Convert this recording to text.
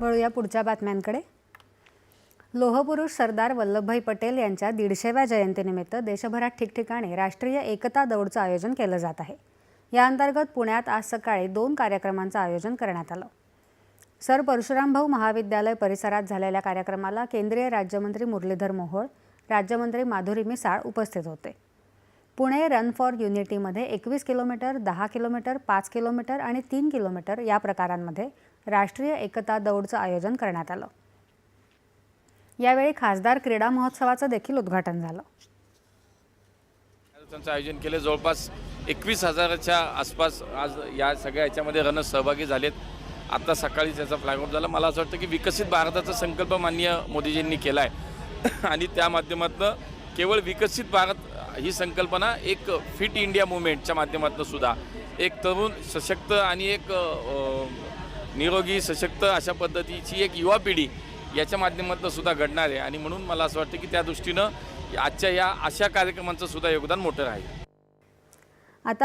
वळूया पुढच्या बातम्यांकडे. लोहपुरुष सरदार वल्लभभाई पटेल यांच्या दीडशेव्या जयंतीनिमित्त देशभरात ठिकठिकाणी राष्ट्रीय एकता दौडचं आयोजन केलं जात आहे. या अंतर्गत पुण्यात आज सकाळी दोन कार्यक्रमांचं आयोजन करण्यात आलं. सर परशुरामभाऊ महाविद्यालय परिसरात झालेल्या कार्यक्रमाला केंद्रीय राज्यमंत्री मुरलीधर मोहोळ राज्यमंत्री माधुरी मिसाळ उपस्थित होते. पुणे रन फॉर युनिटीमध्ये एकवीस किलोमीटर दहा किलोमीटर पाच किलोमीटर आणि तीन किलोमीटर या प्रकारांमध्ये राष्ट्रीय एकता दौडचं आयोजन करण्यात आलं. यावेळी खासदार क्रीडा महोत्सवाचं देखील उद्घाटन झालं. त्यांचं आयोजन केलं. जवळपास एकवीस हजाराच्या आसपास आज या सगळ्या याच्यामध्ये रनर्स सहभागी झालेत. आत्ता सकाळी त्याचा फ्लॅगऑफ झाला. मला असं वाटतं की विकसित भारताचा संकल्प माननीय मोदीजींनी केला आहे आणि त्या माध्यमातून केवळ विकसित भारत ही संकल्पना एक फिट इंडिया मुवमेंटच्या माध्यमातून सुद्धा एक तरुण सशक्त आणि एक निरोगी सशक्त अशा पद्धतीची एक युवा पिढी याच्या माध्यमातून सुद्धा घडणार आहे. आणि म्हणून मला असं वाटतं की त्या दृष्टीनं आजच्या या अशा कार्यक्रमांचं सुद्धा योगदान मोठं राहील. आता